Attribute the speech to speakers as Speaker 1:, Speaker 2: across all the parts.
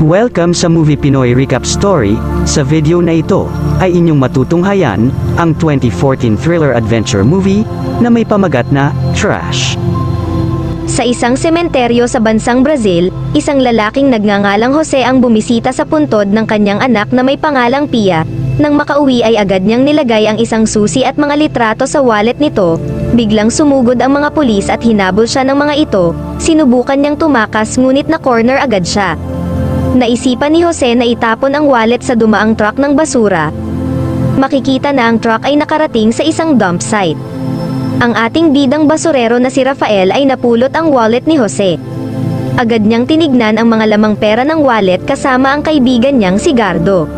Speaker 1: Welcome sa Movie Pinoy Recap Story. Sa video na ito, ay inyong matutunghayan ang 2014 thriller adventure movie na may pamagat na Trash.
Speaker 2: Sa isang sementeryo sa bansang Brazil, isang lalaking nagngangalang Jose ang bumisita sa puntod ng kanyang anak na may pangalang Pia. Nang makauwi ay agad niyang nilagay ang isang susi at mga litrato sa wallet nito. Biglang sumugod ang mga pulis at hinabol siya ng mga ito. Sinubukan niyang tumakas ngunit na corner agad siya. Naisipan ni Jose na itapon ang wallet sa dumaang truck ng basura. Makikita na ang truck ay nakarating sa isang dump site. Ang ating bidang basurero na si Rafael ay napulot ang wallet ni Jose. Agad niyang tinignan ang mga lamang pera ng wallet kasama ang kaibigan niyang si Gardo.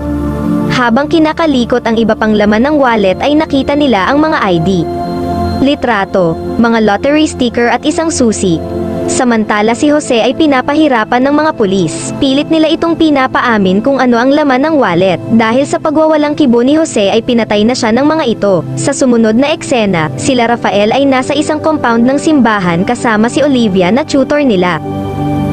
Speaker 2: Habang kinakalikot ang iba pang laman ng wallet ay nakita nila ang mga ID. Litrato, mga lottery sticker at isang susi. Samantala si Jose ay pinapahirapan ng mga pulis. Pilit nila itong pinapaamin kung ano ang laman ng wallet. Dahil sa pagwawalang kibo ni Jose ay pinatay na siya ng mga ito. Sa sumunod na eksena, sila Rafael ay nasa isang compound ng simbahan kasama si Olivia na tutor nila.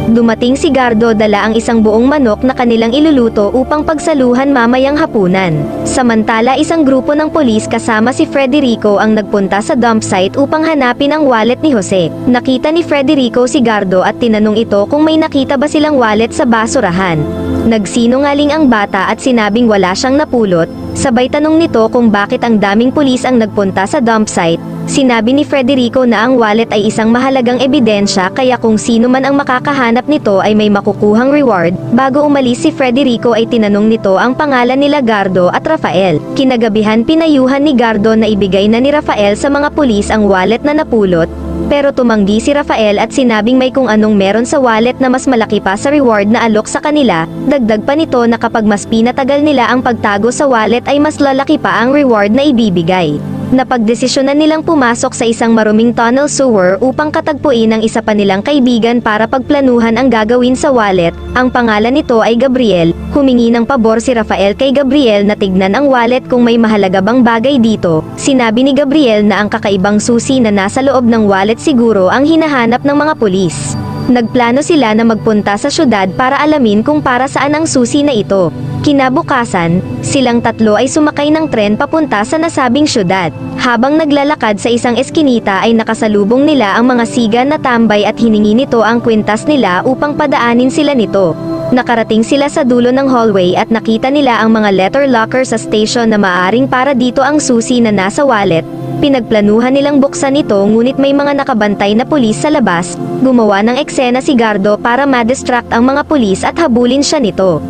Speaker 2: Dumating si Gardo dala ang isang buong manok na kanilang iluluto upang pagsaluhan mamayang hapunan. Samantala isang grupo ng polis kasama si Federico ang nagpunta sa dump site upang hanapin ang wallet ni Jose. Nakita ni Federico si Gardo at tinanong ito kung may nakita ba silang wallet sa basurahan. Nagsinungaling ang bata at sinabing wala siyang napulot, sabay tanong nito kung bakit ang daming pulis ang nagpunta sa dump site. Sinabi ni Federico na ang wallet ay isang mahalagang ebidensya kaya kung sino man ang makakahanap nito ay may makukuhang reward. Bago umalis si Federico ay tinanong nito ang pangalan nila Gardo at Rafael. Kinagabihan pinayuhan ni Gardo na ibigay na ni Rafael sa mga pulis ang wallet na napulot, pero tumanggi si Rafael at sinabing may kung anong meron sa wallet na mas malaki pa sa reward na alok sa kanila, dagdag pa nito na kapag mas pinatagal nila ang pagtago sa wallet ay mas lalaki pa ang reward na ibibigay. Napagdesisyonan nilang pumasok sa isang maruming tunnel sewer upang katagpuin ang isa pa nilang kaibigan para pagplanuhan ang gagawin sa wallet. Ang pangalan nito ay Gabriel. Humingi ng pabor si Rafael kay Gabriel na tignan ang wallet kung may mahalaga bang bagay dito. Sinabi ni Gabriel na ang kakaibang susi na nasa loob ng wallet siguro ang hinahanap ng mga pulis. Nagplano sila na magpunta sa syudad para alamin kung para saan ang susi na ito. Kinabukasan, silang tatlo ay sumakay ng tren papunta sa nasabing syudad. Habang naglalakad sa isang eskinita ay nakasalubong nila ang mga siga na tambay at hiningi nito ang kwintas nila upang padaanin sila nito. Nakarating sila sa dulo ng hallway at nakita nila ang mga letter locker sa station na maaring para dito ang susi na nasa wallet. Pinagplanuhan nilang buksan ito ngunit may mga nakabantay na pulis sa labas. Gumawa ng eksena si Gardo para ma-distract ang mga pulis at habulin siya nito.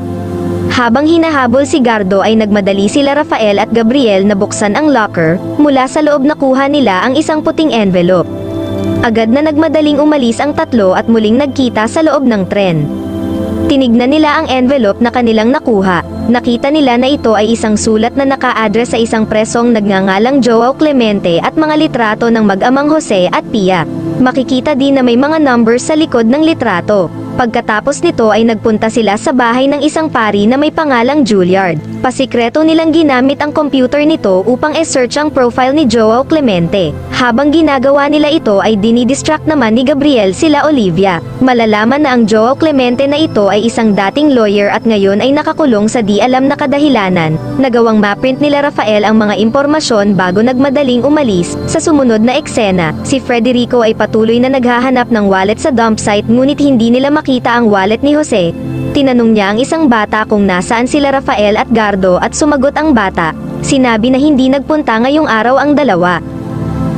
Speaker 2: Habang hinahabol si Gardo ay nagmadali sila Rafael at Gabriel na buksan ang locker, mula sa loob nakuha nila ang isang puting envelope. Agad na nagmadaling umalis ang tatlo at muling nagkita sa loob ng tren. Tinignan nila ang envelope na kanilang nakuha. Nakita nila na ito ay isang sulat na naka-address sa isang presong nagngangalang Joao Clemente at mga litrato ng mag-amang Jose at Pia. Makikita din na may mga numbers sa likod ng litrato. Pagkatapos nito ay nagpunta sila sa bahay ng isang pari na may pangalang Juilliard. Pasikreto nilang ginamit ang computer nito upang e-search ang profile ni Joao Clemente. Habang ginagawa nila ito ay dinidistract naman ni Gabriel sila Olivia. Malalaman na ang Joao Clemente na ito ay isang dating lawyer at ngayon ay nakakulong sa di alam na kadahilanan. Nagawang maprint nila Rafael ang mga impormasyon bago nagmadaling umalis. Sa sumunod na eksena, si Federico ay patuloy na naghahanap ng wallet sa dump site ngunit hindi nila makita ang wallet ni Jose. Tinanong niya ang isang bata kung nasaan sila Rafael at Gardo at sumagot ang bata. Sinabi na hindi nagpunta ngayong araw ang dalawa.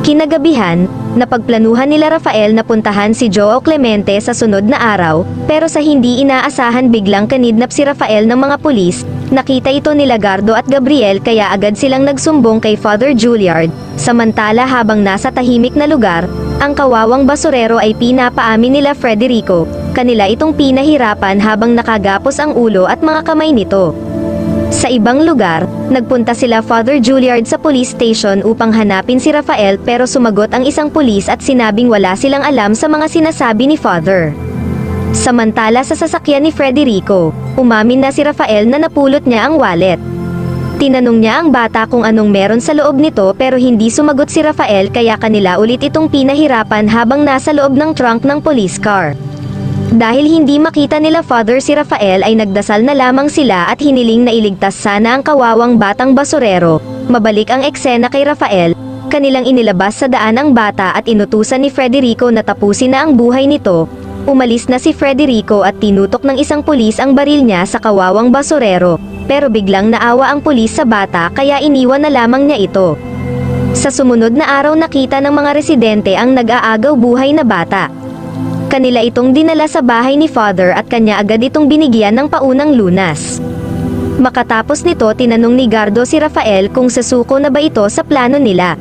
Speaker 2: Kinagabihan, napagplanuhan nila Rafael na puntahan si Joao Clemente sa sunod na araw, pero sa hindi inaasahan biglang kanidnap si Rafael ng mga pulis, nakita ito nila Gardo at Gabriel kaya agad silang nagsumbong kay Father Juilliard. Samantala habang nasa tahimik na lugar, ang kawawang basurero ay pinapaamin nila Federico, kanila itong pinahirapan habang nakagapos ang ulo at mga kamay nito. Sa ibang lugar, nagpunta sila Father Juilliard sa police station upang hanapin si Rafael pero sumagot ang isang pulis at sinabing wala silang alam sa mga sinasabi ni Father. Samantala sa sasakyan ni Federico, umamin na si Rafael na napulot niya ang wallet. Tinanong niya ang bata kung anong meron sa loob nito pero hindi sumagot si Rafael kaya kanila ulit itong pinahirapan habang nasa loob ng trunk ng police car. Dahil hindi makita nila father si Rafael ay nagdasal na lamang sila at hiniling na iligtas sana ang kawawang batang basurero. Mabalik ang eksena kay Rafael, kanilang inilabas sa daan ang bata at inutusan ni Federico na tapusin na ang buhay nito. Umalis na si Federico at tinutok ng isang pulis ang baril niya sa kawawang basurero, pero biglang naawa ang pulis sa bata kaya iniwan na lamang niya ito. Sa sumunod na araw nakita ng mga residente ang nag-aagaw buhay na bata. Kanila itong dinala sa bahay ni father at kanya agad itong binigyan ng paunang lunas. Makatapos nito tinanong ni Gardo si Rafael kung sasuko na ba ito sa plano nila.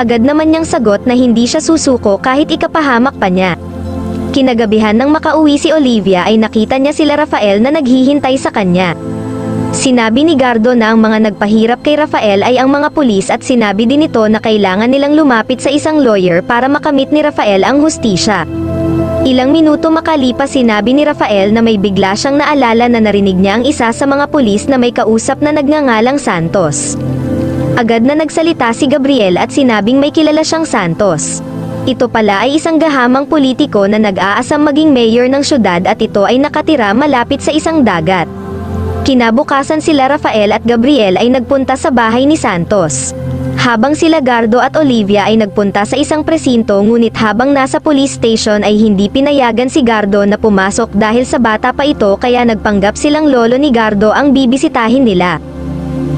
Speaker 2: Agad naman niyang sagot na hindi siya susuko kahit ikapahamak pa niya. Kinagabihan nang makauwi si Olivia ay nakita niya sila Rafael na naghihintay sa kanya. Sinabi ni Gardo na ang mga nagpahirap kay Rafael ay ang mga pulis at sinabi din nito na kailangan nilang lumapit sa isang lawyer para makamit ni Rafael ang hustisya. Ilang minuto makalipas sinabi ni Rafael na may bigla siyang naalala na narinig niya ang isa sa mga pulis na may kausap na nagngangalang Santos. Agad na nagsalita si Gabriel at sinabing may kilala siyang Santos. Ito pala ay isang gahamang politiko na nag-aasam maging mayor ng syudad at ito ay nakatira malapit sa isang dagat. Kinabukasan sila Rafael at Gabriel ay nagpunta sa bahay ni Santos. Habang sila Gardo at Olivia ay nagpunta sa isang presinto ngunit habang nasa police station ay hindi pinayagan si Gardo na pumasok dahil sa bata pa ito kaya nagpanggap silang lolo ni Gardo ang bibisitahin nila.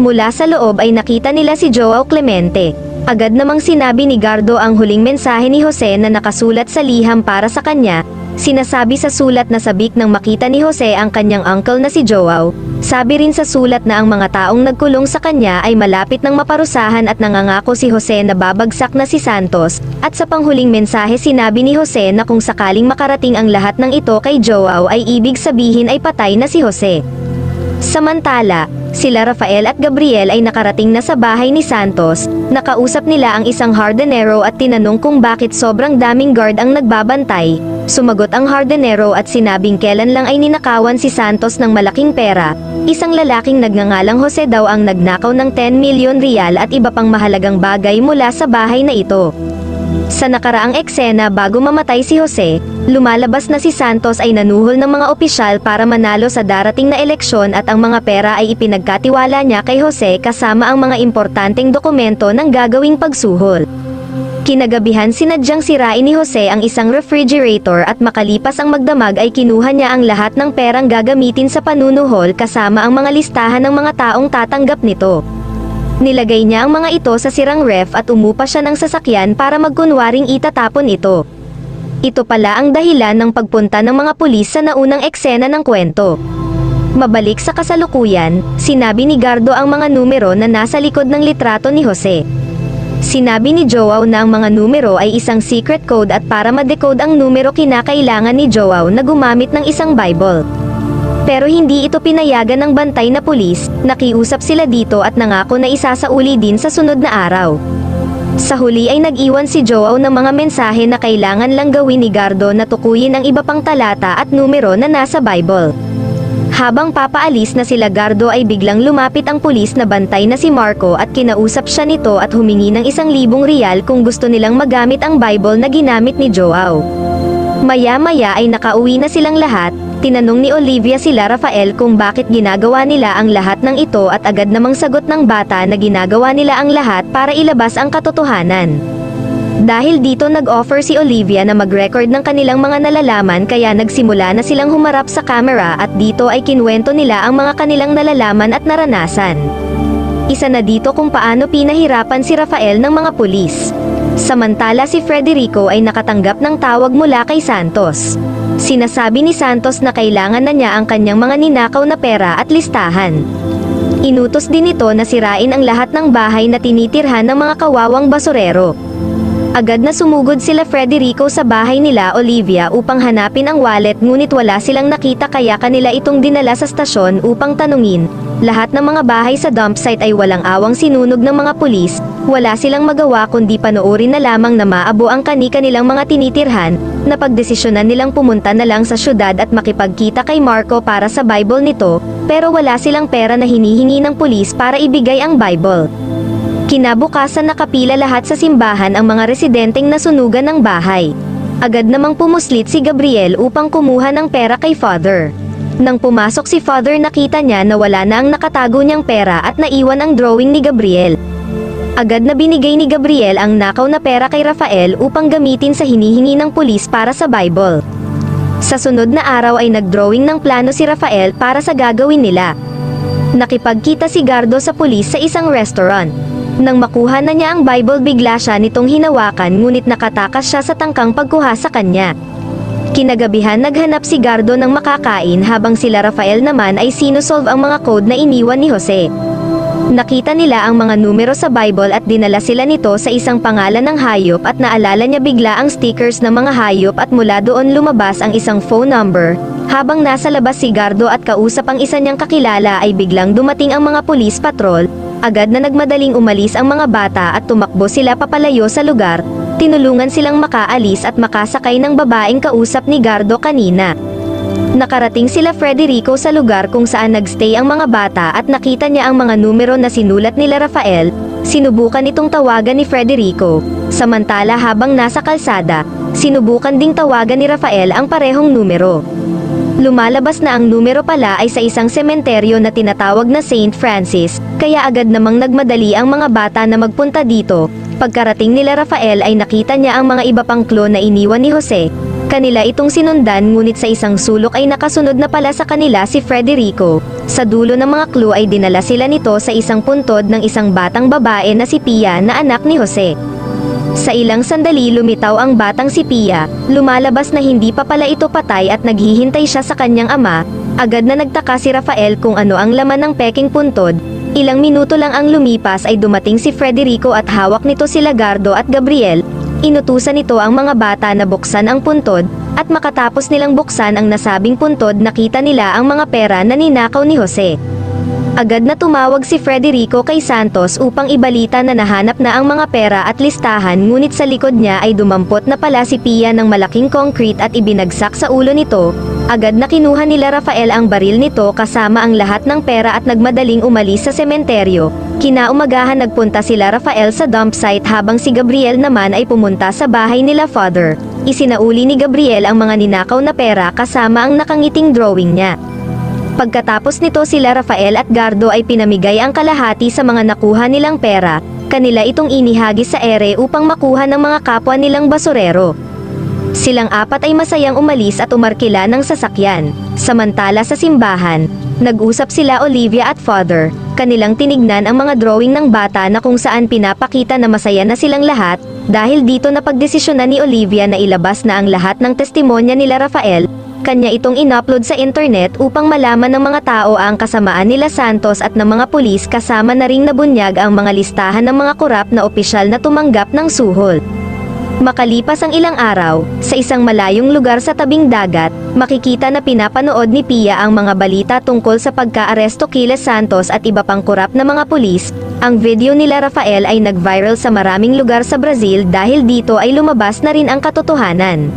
Speaker 2: Mula sa loob ay nakita nila si Joao Clemente. Agad namang sinabi ni Gardo ang huling mensahe ni Jose na nakasulat sa liham para sa kanya. Sinasabi sa sulat na sabik nang makita ni Jose ang kanyang uncle na si Joao. Sabi rin sa sulat na ang mga taong nagkulong sa kanya ay malapit ng maparusahan at nangangako si Jose na babagsak na si Santos. At sa panghuling mensahe sinabi ni Jose na kung sakaling makarating ang lahat ng ito kay Joao ay ibig sabihin ay patay na si Jose. Samantala, sila Rafael at Gabriel ay nakarating na sa bahay ni Santos, nakausap nila ang isang hardenero at tinanong kung bakit sobrang daming guard ang nagbabantay. Sumagot ang hardenero at sinabing kailan lang ay ninakawan si Santos ng malaking pera. Isang lalaking nagngangalang Jose daw ang nagnakaw ng 10 milyon rial at iba pang mahalagang bagay mula sa bahay na ito. Sa nakaraang eksena bago mamatay si Jose, lumalabas na si Santos ay nanuhol ng mga opisyal para manalo sa darating na eleksyon at ang mga pera ay ipinagkatiwala niya kay Jose kasama ang mga importanteng dokumento ng gagawing pagsuhol. Kinagabihan sinadyang sirain ni Jose ang isang refrigerator at makalipas ang magdamag ay kinuha niya ang lahat ng perang gagamitin sa panunuhol kasama ang mga listahan ng mga taong tatanggap nito. Nilagay niya ang mga ito sa sirang ref at umupa siya ng sasakyan para magkunwaring itatapon ito. Ito pala ang dahilan ng pagpunta ng mga pulis sa naunang eksena ng kwento. Mabalik sa kasalukuyan, sinabi ni Gardo ang mga numero na nasa likod ng litrato ni Jose. Sinabi ni Joao na ang mga numero ay isang secret code at para ma-decode ang numero kinakailangan ni Joao na gumamit ng isang Bible. Pero hindi ito pinayagan ng bantay na pulis, nakiusap sila dito at nangako na isasauli din sa sunod na araw. Sa huli ay nag-iwan si Joao ng mga mensahe na kailangan lang gawin ni Gardo na tukuyin ang iba pang talata at numero na nasa Bible. Habang papaalis na sila Gardo ay biglang lumapit ang pulis na bantay na si Marco at kinausap siya nito at humingi ng isang libong rial kung gusto nilang magamit ang Bible na ginamit ni Joao. Maya-maya ay nakauwi na silang lahat, tinanong ni Olivia sila Rafael kung bakit ginagawa nila ang lahat ng ito at agad namang sagot ng bata na ginagawa nila ang lahat para ilabas ang katotohanan. Dahil dito nag-offer si Olivia na mag-record ng kanilang mga nalalaman kaya nagsimula na silang humarap sa camera at dito ay kinwento nila ang mga kanilang nalalaman at naranasan. Isa na dito kung paano pinahirapan si Rafael ng mga pulis. Samantala si Federico ay nakatanggap ng tawag mula kay Santos. Sinasabi ni Santos na kailangan na niya ang kanyang mga ninakaw na pera at listahan. Inutos din ito na sirain ang lahat ng bahay na tinitirhan ng mga kawawang basurero. Agad na sumugod sila Federico sa bahay nila Olivia upang hanapin ang wallet ngunit wala silang nakita kaya kanila itong dinala sa stasyon upang tanungin. Lahat ng mga bahay sa dump site ay walang awang sinunog ng mga pulis, wala silang magawa kundi panoorin na lamang na maabo ang kani-kanilang mga tinitirhan, na pagdesisyonan nilang pumunta na lang sa syudad at makipagkita kay Marco para sa Bible nito, pero wala silang pera na hinihingi ng pulis para ibigay ang Bible. Kinabukasan nakapila lahat sa simbahan ang mga residenteng nasunugan ng bahay. Agad namang pumuslit si Gabriel upang kumuha ng pera kay Father. Nang pumasok si Father nakita niya na wala na ang nakatago niyang pera at naiwan ang drawing ni Gabriel. Agad na binigay ni Gabriel ang nakaw na pera kay Rafael upang gamitin sa hinihingi ng pulis para sa Bible. Sa sunod na araw ay nagdrawing ng plano si Rafael para sa gagawin nila. Nakipagkita si Gardo sa pulis sa isang restaurant. Nang makuha na niya ang Bible bigla siya nitong hinawakan ngunit nakatakas siya sa tangkang pagkuha sa kanya. Kinagabihan naghanap si Gardo ng makakain habang sila Rafael naman ay sinusolve ang mga code na iniwan ni Jose. Nakita nila ang mga numero sa Bible at dinala sila nito sa isang pangalan ng hayop at naalala niya bigla ang stickers ng mga hayop at mula doon lumabas ang isang phone number. Habang nasa labas si Gardo at kausap ang isa niyang kakilala ay biglang dumating ang mga police patrol, agad na nagmadaling umalis ang mga bata at tumakbo sila papalayo sa lugar, tinulungan silang makaalis at makasakay ng babaeng kausap ni Gardo kanina. Nakarating sila Frederico sa lugar kung saan nagstay ang mga bata at nakita niya ang mga numero na sinulat nila Rafael, sinubukan itong tawagan ni Frederico. Samantala habang nasa kalsada, sinubukan ding tawagan ni Rafael ang parehong numero. Lumalabas na ang numero pala ay sa isang sementeryo na tinatawag na St. Francis, kaya agad namang nagmadali ang mga bata na magpunta dito. Pagkarating nila Rafael ay nakita niya ang mga iba pang klo na iniwan ni Jose. Kanila itong sinundan ngunit sa isang sulok ay nakasunod na pala sa kanila si Frederico. Sa dulo ng mga clue ay dinala sila nito sa isang puntod ng isang batang babae na si Pia na anak ni Jose. Sa ilang sandali lumitaw ang batang si Pia, lumalabas na hindi pa pala ito patay at naghihintay siya sa kanyang ama, agad na nagtaka si Rafael kung ano ang laman ng peking puntod, ilang minuto lang ang lumipas ay dumating si Frederico at hawak nito si Lagardo at Gabriel, inutusan nito ang mga bata na buksan ang puntod, at makatapos nilang buksan ang nasabing puntod nakita nila ang mga pera na ninakaw ni Jose. Agad na tumawag si Frederico kay Santos upang ibalita na nahanap na ang mga pera at listahan ngunit sa likod niya ay dumampot na pala si Pia ng malaking concrete at ibinagsak sa ulo nito. Agad na kinuha nila Rafael ang baril nito kasama ang lahat ng pera at nagmadaling umalis sa sementeryo. Kinaumagahan nagpunta sila Rafael sa dump site habang si Gabriel naman ay pumunta sa bahay nila father. Isinauli ni Gabriel ang mga ninakaw na pera kasama ang nakangiting drawing niya. Pagkatapos nito sila Rafael at Gardo ay pinamigay ang kalahati sa mga nakuha nilang pera, kanila itong inihagis sa ere upang makuha ng mga kapwa nilang basurero. Silang apat ay masayang umalis at umarkila ng sasakyan. Samantala sa simbahan, nag-usap sila Olivia at Father, kanilang tinignan ang mga drawing ng bata na kung saan pinapakita na masaya na silang lahat, dahil dito napagdesisyonan ni Olivia na ilabas na ang lahat ng testimonya nila Rafael, kanya itong inupload sa internet upang malaman ng mga tao ang kasamaan nila Santos at ng mga pulis kasama na ring nabunyag ang mga listahan ng mga kurap na opisyal na tumanggap ng suhol. Makalipas ang ilang araw, sa isang malayong lugar sa tabing dagat, makikita na pinapanood ni Pia ang mga balita tungkol sa pagkaaresto kila Santos at iba pang kurap na mga pulis. Ang video nila Rafael ay nag-viral sa maraming lugar sa Brazil dahil dito ay lumabas na rin ang katotohanan.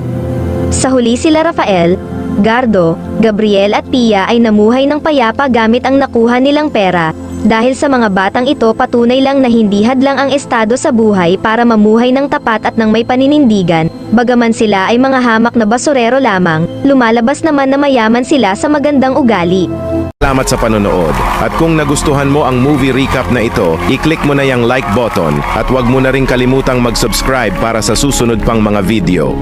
Speaker 2: Sa huli sila Rafael, Gardo, Gabriel at Pia ay namuhay ng payapa gamit ang nakuha nilang pera. Dahil sa mga batang ito patunay lang na hindi hadlang ang estado sa buhay para mamuhay ng tapat at ng may paninindigan, bagaman sila ay mga hamak na basurero lamang, lumalabas naman na mayaman sila sa magandang ugali.
Speaker 3: Salamat sa panonood. At kung nagustuhan mo ang movie recap na ito, i-click mo na yung like button at huwag mo na rin kalimutang mag-subscribe para sa susunod pang mga video.